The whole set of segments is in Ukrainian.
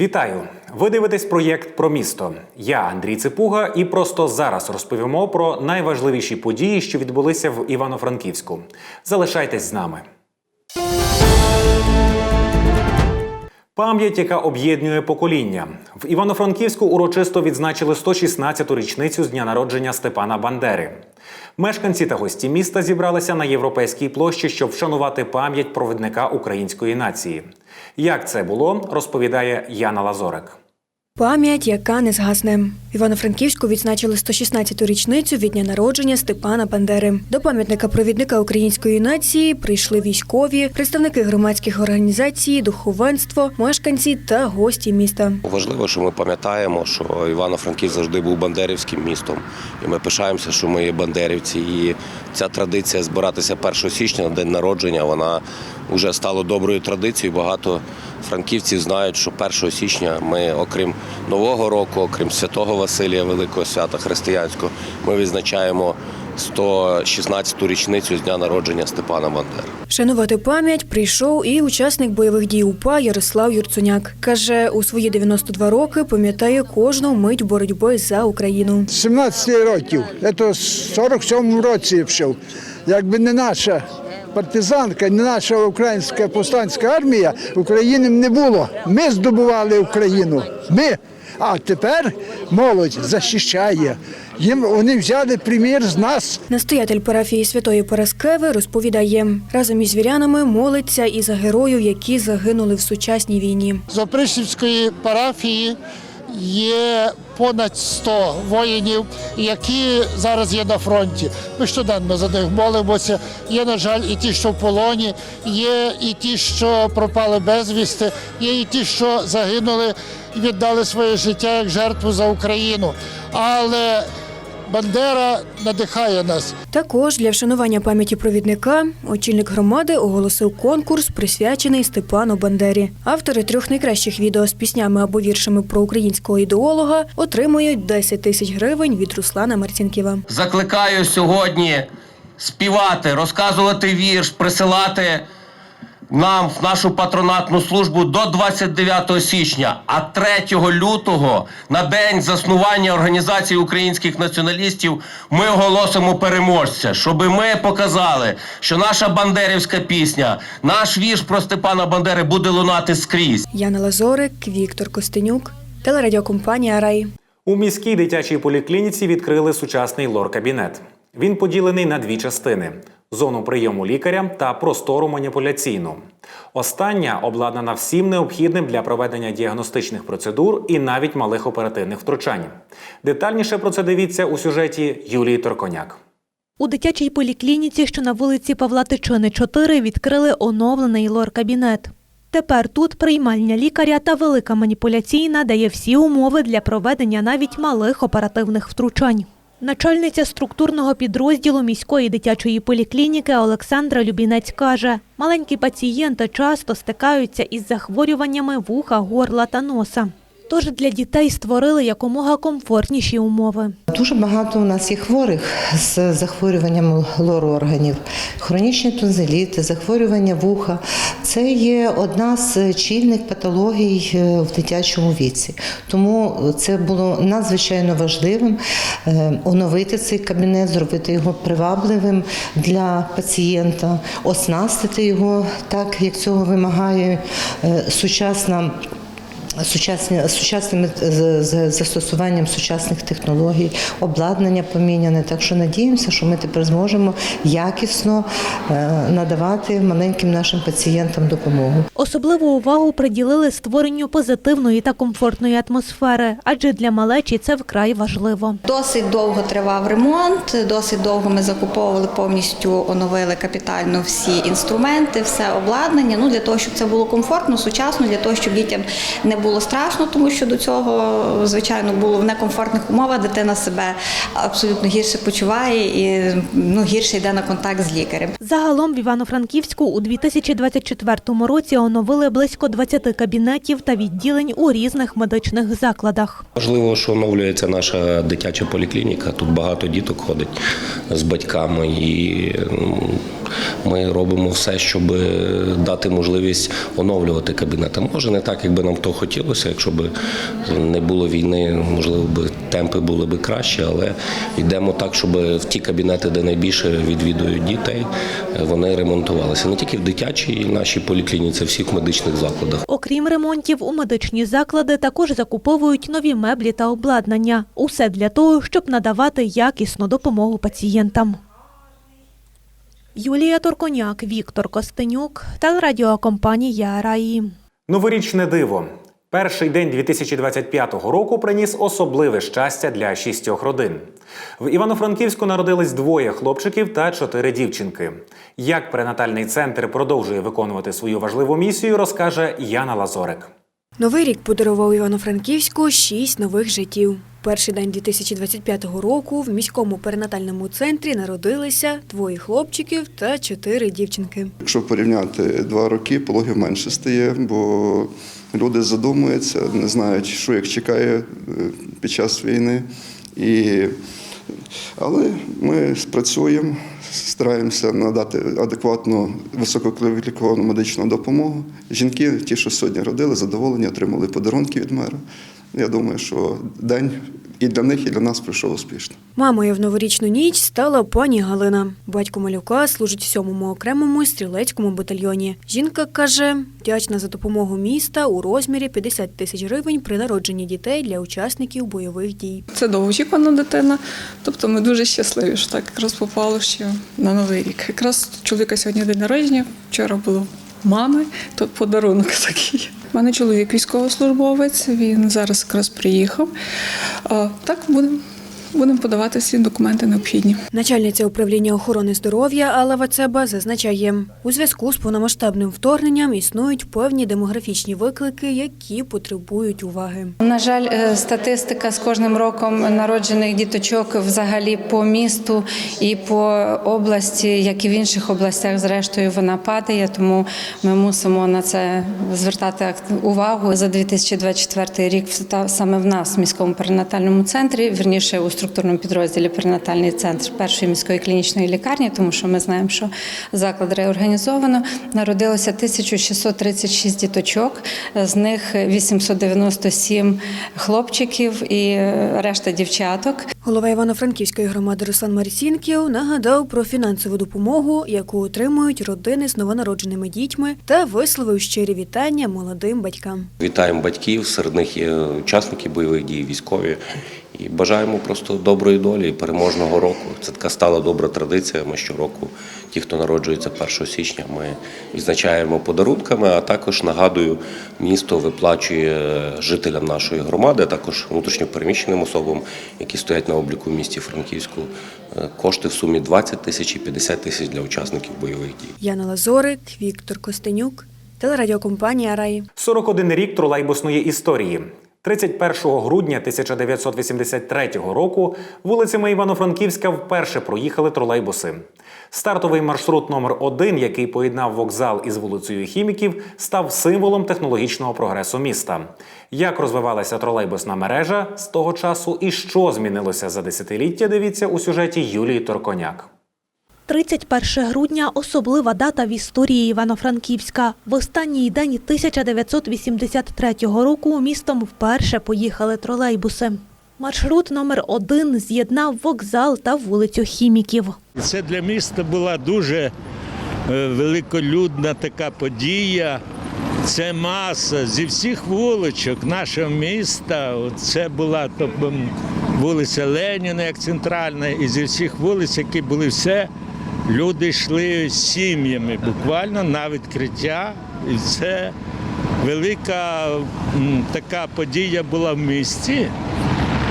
Вітаю! Ви дивитесь проєкт про місто. Я Андрій Ципуга, і просто зараз розповімо про найважливіші події, що відбулися в Івано-Франківську. Залишайтесь з нами. Пам'ять, яка об'єднує покоління. В Івано-Франківську урочисто відзначили 116-ту річницю з дня народження Степана Бандери. Мешканці та гості міста зібралися на європейській площі, щоб вшанувати пам'ять провідника української нації. Як це було, розповідає Яна Лазорик. Пам'ять, яка не згасне. Івано-Франківську відзначили 116-ту річницю від дня народження Степана Бандери. До пам'ятника провідника української нації прийшли військові, представники громадських організацій, духовенство, мешканці та гості міста. Важливо, що ми пам'ятаємо, що Івано-Франківськ завжди був бандерівським містом, і ми пишаємося, що ми є бандерівці. І ця традиція збиратися 1 січня на день народження, вона вже стала доброю традицією. Багато франківців знають, що 1 січня ми, окрім Нового року, окрім Святого Василія, Великого свята християнського, ми відзначаємо 116-ту річницю з дня народження Степана Бандери. Шанувати пам'ять прийшов і учасник бойових дій УПА Ярослав Юрцуняк. Каже, у свої 92 роки пам'ятає кожну мить боротьби за Україну. 17 років, це в 47 році пішов. Якби не наша партизанка, не наша українська повстанська армія, України не було. Ми здобували Україну. Ми. А тепер молодь захищає. Їм вони взяли примір з нас. Настоятель парафії Святої Параскеви розповідає, разом із вірянами молиться і за героїв, які загинули в сучасній війні. З Опришівської парафії є понад 100 воїнів, які зараз є на фронті. Ми щоденно за них молимося. Є, на жаль, і ті, що в полоні, є і ті, що пропали безвісти, є і ті, що загинули і віддали своє життя як жертву за Україну. Але Бандера надихає нас. Також для вшанування пам'яті провідника очільник громади оголосив конкурс, присвячений Степану Бандері. Автори трьох найкращих відео з піснями або віршами про українського ідеолога отримують 10 тисяч гривень від Руслана Марцінківа. Закликаю сьогодні співати, розказувати вірш, присилати нам в нашу патронатну службу до 29 січня, а 3 лютого на день заснування організації українських націоналістів ми оголосимо переможця, щоб ми показали, що наша бандерівська пісня, наш вірш про Степана Бандери буде лунати скрізь. Яна Лазорик, Віктор Костенюк, телерадіокомпанія Рай. У міській дитячій поліклініці відкрили сучасний лор-кабінет. Він поділений на дві частини: зону прийому лікаря та простору маніпуляційну. Остання обладнана всім необхідним для проведення діагностичних процедур і навіть малих оперативних втручань. Детальніше про це дивіться у сюжеті Юлії Торконяк. У дитячій поліклініці, що на вулиці Павла Тичини, 4, відкрили оновлений лор-кабінет. Тепер тут приймальня лікаря та велика маніпуляційна дає всі умови для проведення навіть малих оперативних втручань. Начальниця структурного підрозділу міської дитячої поліклініки Олександра Любінець каже, маленькі пацієнти часто стикаються із захворюваннями вуха, горла та носа. Тож для дітей створили якомога комфортніші умови. Дуже багато у нас є хворих з захворюванням лор-органів, хронічні тонзиліти, захворювання вуха. Це є одна з чільних патологій е, в дитячому віці. Тому це було надзвичайно важливим е, оновити цей кабінет, зробити його привабливим для пацієнта, оснастити його так, як цього вимагає е, сучасна. Сучасні сучасним з- з- застосуванням сучасних технологій, обладнання поміняне. Так що надіємося, що ми тепер зможемо якісно е, надавати маленьким нашим пацієнтам допомогу. Особливу увагу приділили створенню позитивної та комфортної атмосфери, адже для малечі це вкрай важливо. Досить довго тривав ремонт, досить довго ми закуповували повністю, оновили капітально всі інструменти, все обладнання. Ну для того, щоб це було комфортно, сучасно, для того, щоб дітям не було страшно, тому що до цього, звичайно, було в некомфортних умовах. Дитина себе абсолютно гірше почуває і ну гірше йде на контакт з лікарем. Загалом в Івано-Франківську у 2024 році оновили близько 20 кабінетів та відділень у різних медичних закладах. Важливо, що оновлюється наша дитяча поліклініка. Тут багато діток ходить з батьками, і ми робимо все, щоб дати можливість оновлювати кабінети. Може, не так, якби нам то хотілося. Хотілося. Якщо б не було війни, можливо, би темпи були б кращі, але йдемо так, щоб в ті кабінети, де найбільше відвідують дітей, вони ремонтувалися не тільки в дитячій нашій поліклініці, а всіх медичних закладах. Окрім ремонтів, у медичні заклади також закуповують нові меблі та обладнання. Усе для того, щоб надавати якісну допомогу пацієнтам. Юлія Торконяк, Віктор Костенюк, телерадіокомпанія Раї. Новорічне диво. Перший день 2025 року приніс особливе щастя для шістьох родин. В Івано-Франківську народились двоє хлопчиків та чотири дівчинки. Як перинатальний центр продовжує виконувати свою важливу місію, розкаже Яна Лазорик. Новий рік подарував Івано-Франківську шість нових життів. Перший день 2025 року в міському перинатальному центрі народилися двоє хлопчиків та чотири дівчинки. Якщо порівняти два роки, пологів менше стає, бо люди задумуються, не знають, що їх чекає е, під час війни. І... Але ми спрацюємо, стараємося надати адекватну висококваліфіковану медичну допомогу. Жінки, ті, що сьогодні родили, задоволені, отримали подарунки від мера. Я думаю, що день і для них, і для нас пройшов успішно. Мамою в новорічну ніч стала пані Галина. Батько малюка служить в сьомому окремому стрілецькому батальйоні. Жінка каже, вдячна за допомогу міста у розмірі 50 тисяч гривень при народженні дітей для учасників бойових дій. Це довгоочікувана дитина. Тобто ми дуже щасливі, що так якраз попало ще на новий рік. Якраз чоловіка сьогодні день народження, вчора було мами, то подарунок такий. У мене чоловік військовослужбовець, він зараз якраз приїхав. Так, будемо будемо подавати всі документи необхідні. Начальниця управління охорони здоров'я Алла Вацеба зазначає, у зв'язку з повномасштабним вторгненням існують певні демографічні виклики, які потребують уваги. На жаль, е, статистика з кожним роком народжених діточок взагалі по місту і по області, як і в інших областях, зрештою вона падає. Тому ми мусимо на це звертати увагу. За 2024 рік саме в нас в міському перинатальному центрі, вірніше у структурному підрозділі перинатальний центр першої міської клінічної лікарні, тому що ми знаємо, що заклад реорганізовано. Народилося 1636 діточок, з них 897 хлопчиків і е, решта дівчаток. Голова Івано-Франківської громади Руслан Марцінків нагадав про фінансову допомогу, яку отримують родини з новонародженими дітьми, та висловив щирі вітання молодим батькам. Вітаємо батьків, серед них є учасники бойових дій, військові. І бажаємо просто доброї долі, і переможного року. Це така стала добра традиція. Ми щороку, ті, хто народжується 1 січня, ми відзначаємо подарунками, а також нагадую, місто виплачує жителям нашої громади, а також внутрішньопереміщеним особам, які стоять на обліку в місті Франківську, е, кошти в сумі 20 тисяч і 50 тисяч для учасників бойових дій. Яна Лазорик, Віктор Костенюк, телерадіокомпанія Рай. 41 рік тролейбусної історії. 31 грудня 1983 року вулицями Івано-Франківська вперше проїхали тролейбуси. Стартовий маршрут номер 1 який поєднав вокзал із вулицею Хіміків, став символом технологічного прогресу міста. Як розвивалася тролейбусна мережа з того часу і що змінилося за десятиліття, дивіться у сюжеті Юлії Торконяк. 31 грудня – особлива дата в історії Івано-Франківська. В останній день 1983 року містом вперше поїхали тролейбуси. Маршрут номер один з'єднав вокзал та вулицю Хіміків. Це для міста була дуже е, великолюдна така подія. Це маса зі всіх вуличок нашого міста. Це була тобто, вулиця Леніна, як центральна, і зі всіх вулиць, які були все, люди йшли сім'ями буквально на відкриття. І це велика така подія була в місті,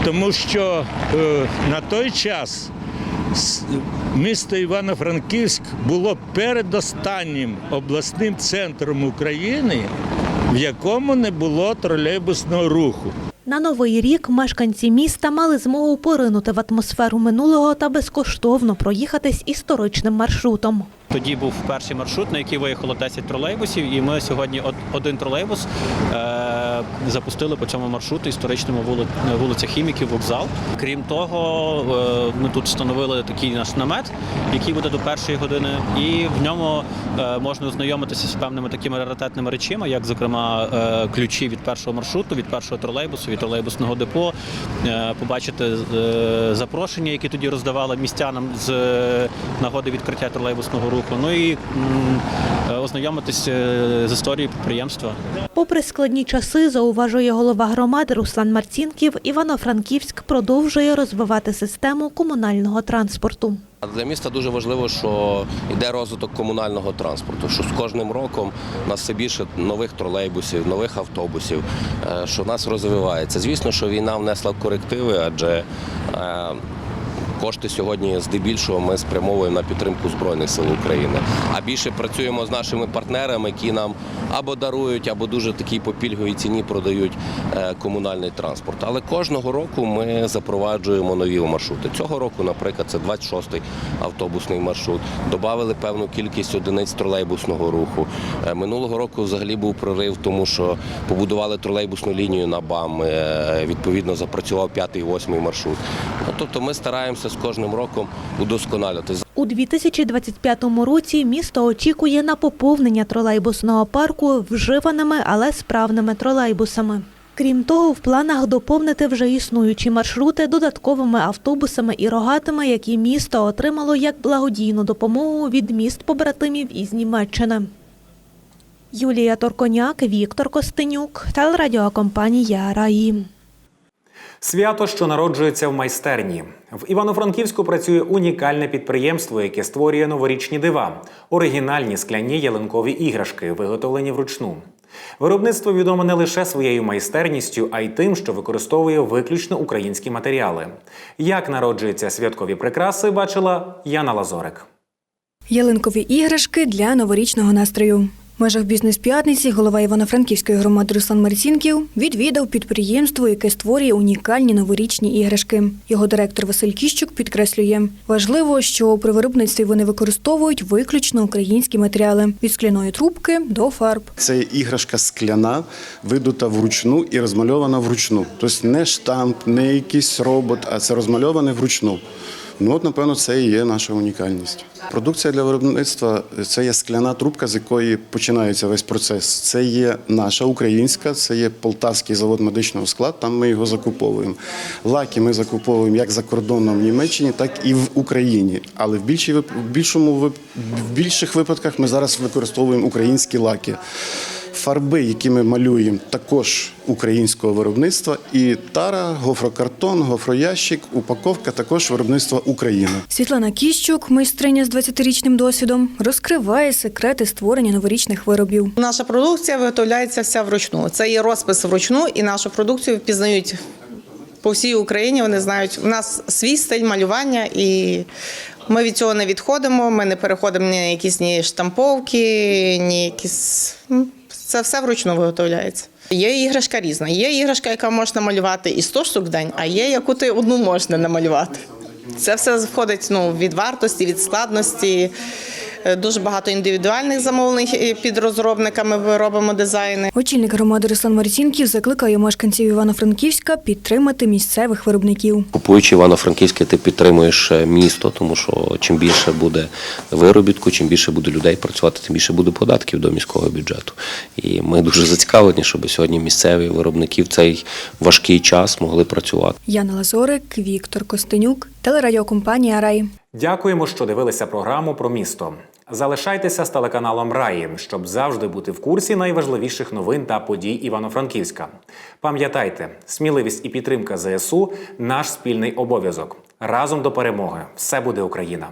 тому що е, на той час місто Івано-Франківськ було передостаннім обласним центром України, в якому не було тролейбусного руху. На новий рік мешканці міста мали змогу поринути в атмосферу минулого та безкоштовно проїхатись історичним маршрутом. Тоді був перший маршрут, на який виїхало 10 тролейбусів, і ми сьогодні од- один тролейбус е- запустили по цьому маршруту історичному вули- вулиця Хіміків, вокзал. Крім того, е, ми тут встановили такий наш намет, який буде до першої години, і в ньому е, можна ознайомитися з певними такими раритетними речами, як, зокрема, е, ключі від першого маршруту, від першого тролейбусу, від тролейбусного депо, побачити запрошення, які тоді роздавали містянам з нагоди відкриття тролейбусного руху. Ну і ознайомитись з історією підприємства. Попри складні часи, зауважує голова громади Руслан Марцінків, Івано-Франківськ продовжує розвивати систему комунального транспорту. Для міста дуже важливо, що йде розвиток комунального транспорту. Що з кожним роком у нас все більше нових тролейбусів, нових автобусів, е, що в нас розвивається. Звісно, що війна внесла корективи, адже е, Кошти сьогодні здебільшого ми спрямовуємо на підтримку Збройних сил України. А більше працюємо з нашими партнерами, які нам або дарують, або дуже такій по пільговій ціні продають е, комунальний транспорт. Але кожного року ми запроваджуємо нові маршрути. Цього року, наприклад, це 26-й автобусний маршрут. Добавили певну кількість одиниць тролейбусного руху. Е, Минулого року взагалі був прорив, тому що побудували тролейбусну лінію на БАМ. е, Відповідно, запрацював п'ятий, восьмий маршрут. Тобто ми стараємося з кожним роком удосконалювати. У 2025 році місто очікує на поповнення тролейбусного парку вживаними, але справними тролейбусами. Крім того, в планах доповнити вже існуючі маршрути додатковими автобусами і рогатими, які місто отримало як благодійну допомогу від міст побратимів із Німеччини. Юлія Торконяк, Віктор Костенюк, телерадіокомпанія Раїм. Свято, що народжується в майстерні. В Івано-Франківську працює унікальне підприємство, яке створює новорічні дива, оригінальні скляні ялинкові іграшки, виготовлені вручну. Виробництво відоме не лише своєю майстерністю, а й тим, що використовує виключно українські матеріали. Як народжуються святкові прикраси, бачила Яна Лазорик. Ялинкові іграшки для новорічного настрою. В межах бізнес-п'ятниці голова Івано-Франківської громади Руслан Марцінків відвідав підприємство, яке створює унікальні новорічні іграшки. Його директор Василь Кіщук підкреслює, важливо, що при виробництві вони використовують виключно українські матеріали від скляної трубки до фарб. Це іграшка скляна, видута вручну і розмальована вручну. Тобто не штамп, не якийсь робот, а це розмальоване вручну. Ну от, напевно, це і є наша унікальність. Продукція для виробництва це є скляна трубка, з якої починається весь процес. Це є наша українська, це є полтавський завод медичного складу. Там ми його закуповуємо. Лаки ми закуповуємо як за кордоном в Німеччині, так і в Україні. Але в більшій в більшому в більших випадках ми зараз використовуємо українські лаки. Фарби, які ми малюємо, також українського виробництва. І тара, гофрокартон, гофроящик, упаковка також виробництва України. Світлана Кіщук, майстриня з 20-річним досвідом, розкриває секрети створення новорічних виробів. Наша продукція виготовляється вся вручну. Це є розпис вручну, і нашу продукцію впізнають по всій Україні. Вони знають, у нас свій стиль малювання, і ми від цього не відходимо. Ми не переходимо ні на якісь ні штамповки, ні якісь. Це все вручну виготовляється. Є іграшка різна. Є іграшка, яка можна малювати і 100 штук в день, а є, яку ти одну можна намалювати. Це все входить ну, від вартості, від складності. Е, Дуже багато індивідуальних замовлень е, під розробниками. Ми робимо дизайни. Очільник громади Руслан Марцінків закликає мешканців Івано-Франківська підтримати місцевих виробників. Купуючи Івано-Франківське, ти підтримуєш е, місто, тому що чим більше буде виробітку, чим більше буде людей працювати, тим більше буде податків до міського бюджету. І ми дуже зацікавлені, щоб сьогодні місцеві виробники в цей важкий час могли працювати. Яна Лазорик, Віктор Костенюк, телерадіокомпанія Рай. Дякуємо, що дивилися програму про місто. Залишайтеся з телеканалом Раї, щоб завжди бути в курсі найважливіших новин та подій Івано-Франківська. Пам'ятайте, сміливість і підтримка ЗСУ наш спільний обов'язок. Разом до перемоги. Все буде Україна!